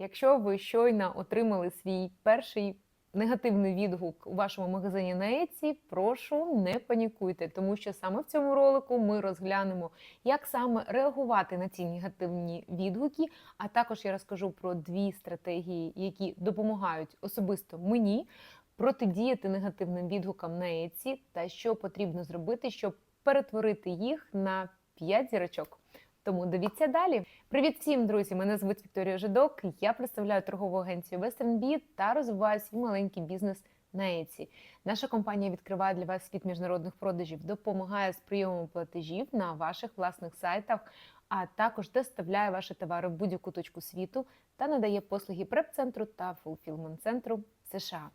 Якщо ви щойно отримали свій перший негативний відгук у вашому магазині на Etsy, прошу не панікуйте, тому що саме в цьому ролику ми розглянемо, як саме реагувати на ці негативні відгуки. А також я розкажу про дві стратегії, які допомагають особисто мені протидіяти негативним відгукам на Etsy та що потрібно зробити, щоб перетворити їх на 5 зірочок. Тому дивіться далі. Привіт всім, друзі! Мене звуть Вікторія Жидок. Я представляю торгову агенцію WesternBit та розвиваю свій маленький бізнес на Etsy. Наша компанія відкриває для вас світ міжнародних продажів, допомагає з прийомом платежів на ваших власних сайтах, а також доставляє ваші товари в будь-яку точку світу та надає послуги преп-центру та фулфілмент-центру США.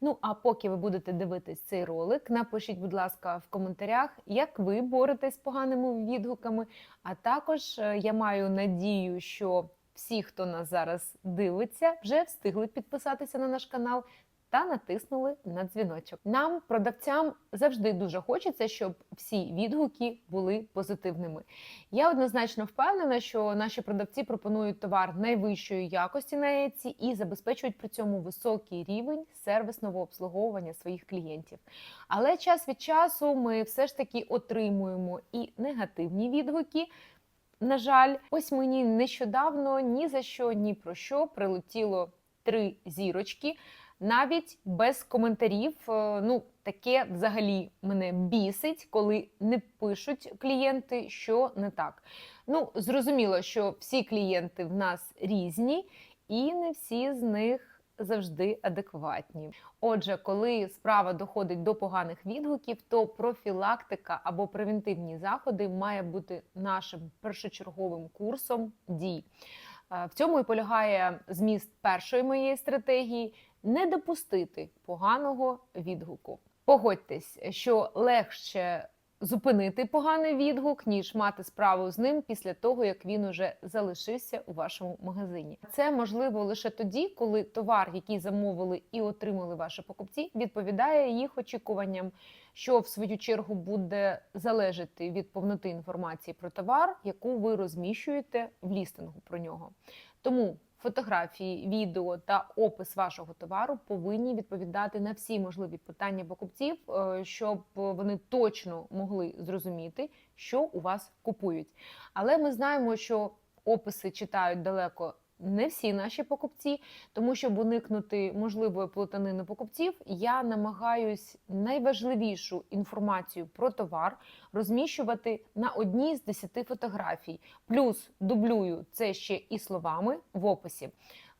Ну а поки ви будете дивитись цей ролик, напишіть, будь ласка, в коментарях, як ви боретесь з поганими відгуками. А також е, я маю надію, що всі, хто нас зараз дивиться, вже встигли підписатися на наш канал та натиснули на дзвіночок. Нам, продавцям, завжди дуже хочеться, щоб всі відгуки були позитивними. Я однозначно впевнена, що наші продавці пропонують товар найвищої якості на Etsy і забезпечують при цьому високий рівень сервісного обслуговування своїх клієнтів. Але час від часу ми все ж таки отримуємо і негативні відгуки. На жаль, ось мені нещодавно ні за що, ні про що прилетіло три зірочки навіть без коментарів. Е, Ну, таке взагалі мене бісить, коли не пишуть клієнти, що не так. Ну, зрозуміло, що всі клієнти в нас різні, і не всі з них завжди адекватні. Отже, коли справа доходить до поганих відгуків, то профілактика або превентивні заходи має бути нашим першочерговим курсом дій. Е, В цьому і полягає зміст першої моєї стратегії не допустити поганого відгуку. Погодьтесь, що легше зупинити поганий відгук, ніж мати справу з ним після того, як він уже залишився у вашому магазині. Це можливо лише тоді, коли товар, який замовили і отримали ваші покупці, відповідає їх очікуванням, що в свою чергу буде залежати від повноти інформації про товар, яку ви розміщуєте в лістингу про нього. Тому фотографії, відео та опис вашого товару повинні відповідати на всі можливі питання покупців, е, щоб вони точно могли зрозуміти, що у вас купують. Але ми знаємо, що описи читають далеко. Не всі наші покупці, тому щоб уникнути можливої плутанини покупців, я намагаюсь найважливішу інформацію про товар розміщувати на одній з 10 фотографій, плюс дублюю це ще і словами в описі.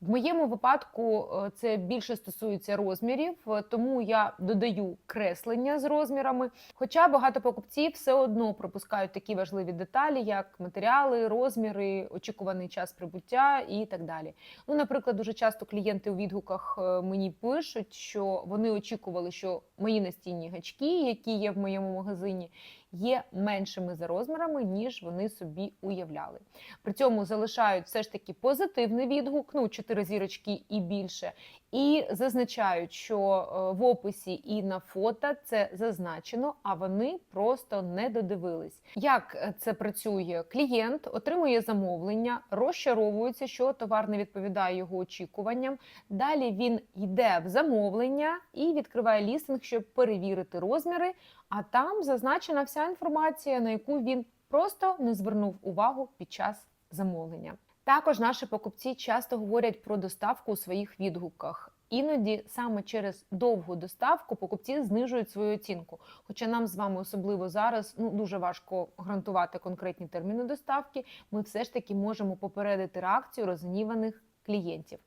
В моєму випадку е, це більше стосується розмірів, е, тому я додаю креслення з розмірами. Хоча багато покупців все одно пропускають такі важливі деталі, як матеріали, розміри, очікуваний час прибуття і так далі. Ну, наприклад, дуже часто клієнти у відгуках е, мені пишуть, що вони очікували, що мої настінні гачки, які є в моєму магазині, є меншими за розмірами, ніж вони собі уявляли. При цьому залишають все ж таки позитивний відгук, ну 4 зірочки і більше, і зазначають, що е, в описі і на фото це зазначено, а вони просто не додивились. Як це працює? Клієнт отримує замовлення, розчаровується, що товар не відповідає його очікуванням. Далі він йде в замовлення і відкриває лістинг, щоб перевірити розміри. А там зазначена вся інформація, на яку він просто не звернув увагу під час замовлення. Також наші покупці часто говорять про доставку у своїх відгуках. Іноді саме через довгу доставку покупці знижують свою оцінку. Хоча нам з вами особливо зараз ну дуже важко гарантувати конкретні терміни доставки, ми все ж таки можемо попередити реакцію розгніваних клієнтів.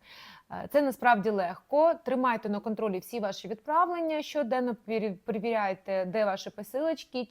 Е, Це насправді легко. Тримайте на контролі всі ваші відправлення, щоденно перевіряйте, де ваші посилочки,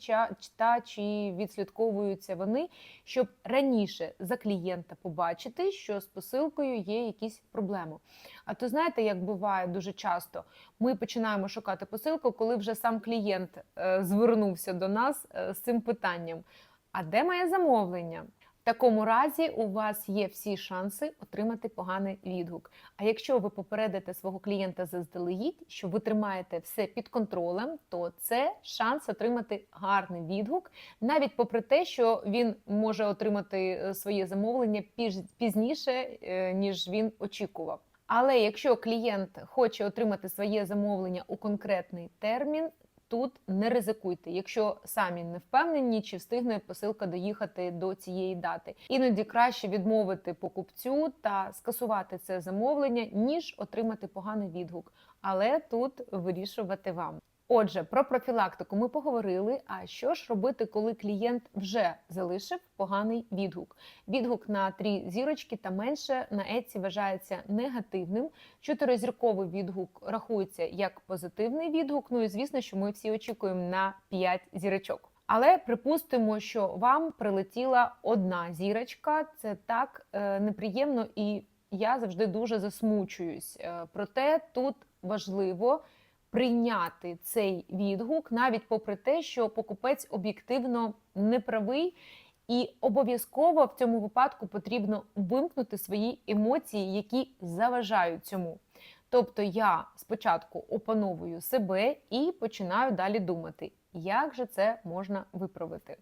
та чи відслідковуються вони, щоб раніше за клієнта побачити, що з посилкою є якісь проблеми. А то знаєте, як буває дуже часто, ми починаємо шукати посилку, коли вже сам клієнт е, звернувся до нас е, з цим питанням: а де моє замовлення? Такому разі у вас є всі шанси отримати поганий відгук. А якщо ви попередите свого клієнта заздалегідь, що ви тримаєте все під контролем, то це шанс отримати гарний відгук, навіть попри те, що він може отримати е, своє замовлення піз- пізніше, е, ніж він очікував. Але якщо клієнт хоче отримати своє замовлення у конкретний термін, тут не ризикуйте, якщо самі не впевнені, чи встигне посилка доїхати до цієї дати. Іноді краще відмовити покупцю та скасувати це замовлення, ніж отримати поганий відгук. Але тут вирішувати вам. Отже, про профілактику ми поговорили. А що ж робити, коли клієнт вже залишив поганий відгук? Відгук на три зірочки та менше на Еці вважається негативним. Чотиризірковий відгук рахується як позитивний відгук. Ну і звісно, що ми всі очікуємо на 5 зірочок. Але припустимо, що вам прилетіла одна зірочка. Це так е, неприємно, і я завжди дуже засмучуюсь. Е, проте тут важливо прийняти цей відгук, навіть попри те, що покупець об'єктивно неправий, і обов'язково в цьому випадку потрібно вимкнути свої емоції, які заважають цьому. Тобто я спочатку опановую себе і починаю далі думати, як же це можна виправити.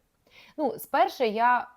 Ну, спершу я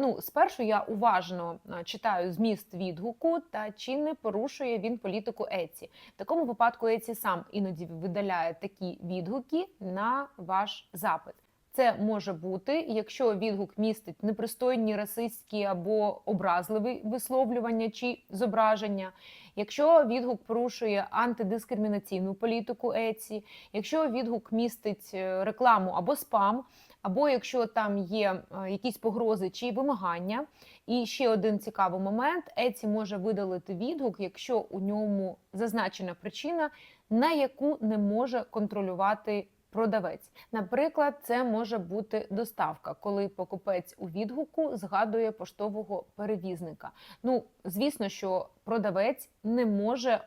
Ну, спершу я уважно е, читаю зміст відгуку та чи не порушує він політику Еці. В такому випадку Еці сам іноді видаляє такі відгуки на ваш запит. Це може бути, якщо відгук містить непристойні расистські або образливі висловлювання чи зображення, якщо відгук порушує антидискримінаційну політику Еці, якщо відгук містить е, рекламу або спам, або якщо там є е, якісь погрози чи вимагання. І ще один цікавий момент: Еці може видалити відгук, якщо у ньому зазначена причина, на яку не може контролювати продавець. Наприклад, це може бути доставка, коли покупець у відгуку згадує поштового перевізника. Ну, звісно, що продавець не може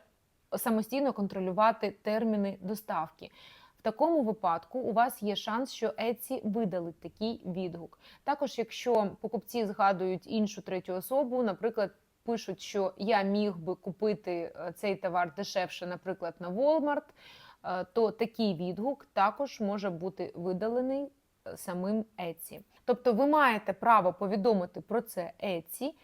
самостійно контролювати терміни доставки. В такому випадку у вас є шанс, що Еці видалить такий відгук. Також, якщо покупці згадують іншу третю особу, наприклад, пишуть, що я міг би купити е, цей товар дешевше, наприклад, на Walmart, то такий відгук також може бути видалений е, самим Еці. Тобто, ви маєте право повідомити про це Еці,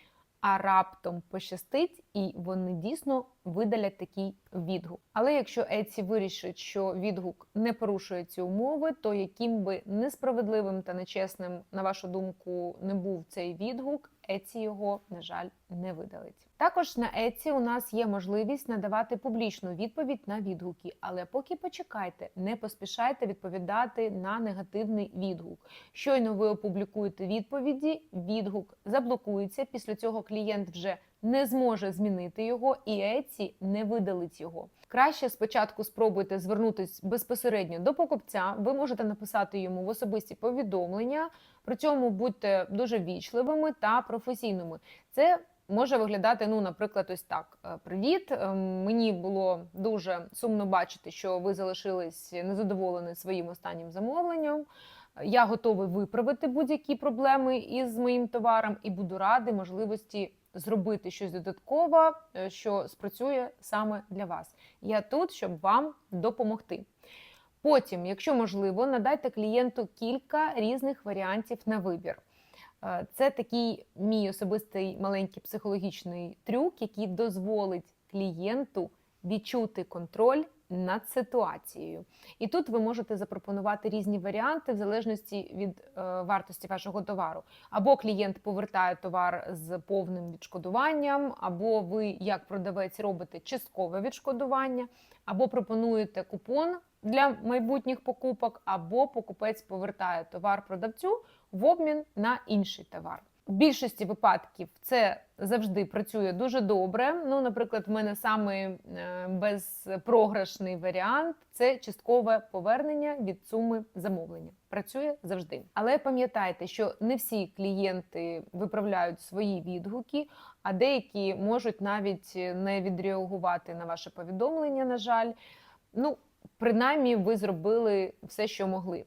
а раптом пощастить, і вони дійсно видалять такий відгук. Але якщо Еці вирішить, що відгук не порушує ці умови, то яким би несправедливим та нечесним, на вашу думку, не був цей відгук, Еці його, на жаль, не видалить. Також на Еці у нас є можливість надавати публічну відповідь на відгуки, але поки почекайте, не поспішайте відповідати на негативний відгук. Щойно ви опублікуєте відповіді, відгук заблокується. Після цього клієнт вже не зможе змінити його, і Еці не видалить його. Краще спочатку спробуйте звернутися безпосередньо до покупця. Ви можете написати йому в особисті повідомлення. При цьому будьте дуже вічливими та професійними. Це може виглядати, ну, наприклад, ось так: Е, Привіт, е, мені було дуже сумно бачити, що ви залишились незадоволені своїм останнім замовленням. Я готовий виправити будь-які проблеми із моїм товаром і буду радий можливості зробити щось додаткове, е, що спрацює саме для вас. Я тут, щоб вам допомогти. Потім, якщо можливо, надайте клієнту кілька різних варіантів на вибір. Е, Це такий мій особистий маленький психологічний трюк, який дозволить клієнту відчути контроль над ситуацією. І тут ви можете запропонувати різні варіанти в залежності від е, вартості вашого товару. Або клієнт повертає товар з повним відшкодуванням, або ви, як продавець, робите часткове відшкодування, або пропонуєте купон для майбутніх покупок, або покупець повертає товар продавцю в обмін на інший товар. В більшості випадків це завжди працює дуже добре. Ну, наприклад, в мене самий е, безпрограшний варіант це часткове повернення від суми замовлення. Працює завжди. Але пам'ятайте, що не всі клієнти виправляють свої відгуки, а деякі можуть навіть не відреагувати на ваше повідомлення. На жаль, ну принаймні, ви зробили все, що могли.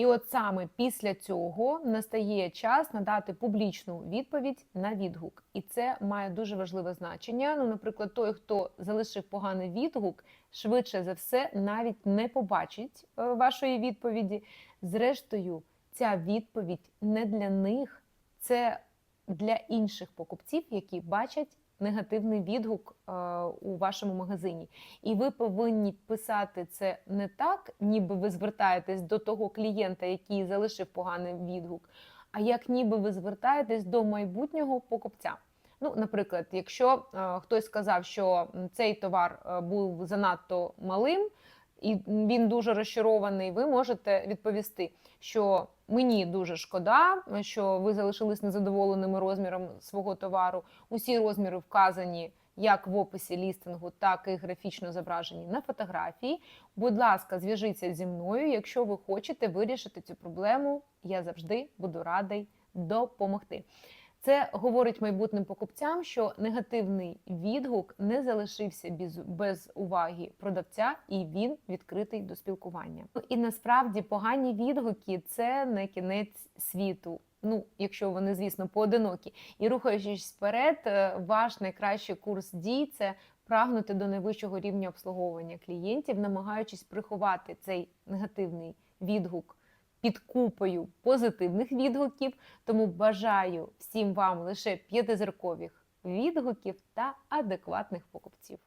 І от саме після цього настає час надати публічну відповідь на відгук, і це має дуже важливе значення. Ну, наприклад, той, хто залишив поганий відгук, швидше за все навіть не побачить е, вашої відповіді. Зрештою, ця відповідь не для них, це для інших покупців, які бачать негативний відгук е, у вашому магазині. І ви повинні писати це не так, ніби ви звертаєтесь до того клієнта, який залишив поганий відгук, а як ніби ви звертаєтесь до майбутнього покупця. Ну, наприклад, якщо е, хтось сказав, що цей товар е, був занадто малим, і він дуже розчарований, ви можете відповісти, що мені дуже шкода, що ви залишились незадоволеними розміром свого товару. Усі розміри вказані як в описі лістингу, так і графічно зображені на фотографії. Будь ласка, зв'яжіться зі мною. Якщо ви хочете вирішити цю проблему, я завжди буду радий допомогти. Це говорить майбутнім покупцям, що негативний відгук не залишився без, без уваги продавця, і він відкритий до спілкування. Ну, І насправді погані відгуки це не кінець світу. Ну, якщо вони, звісно, поодинокі. І рухаючись вперед, е, ваш найкращий курс дій це прагнути до найвищого рівня обслуговування клієнтів, намагаючись приховати цей негативний відгук під купою позитивних відгуків. Тому бажаю всім вам лише п'ятизіркових відгуків та адекватних покупців.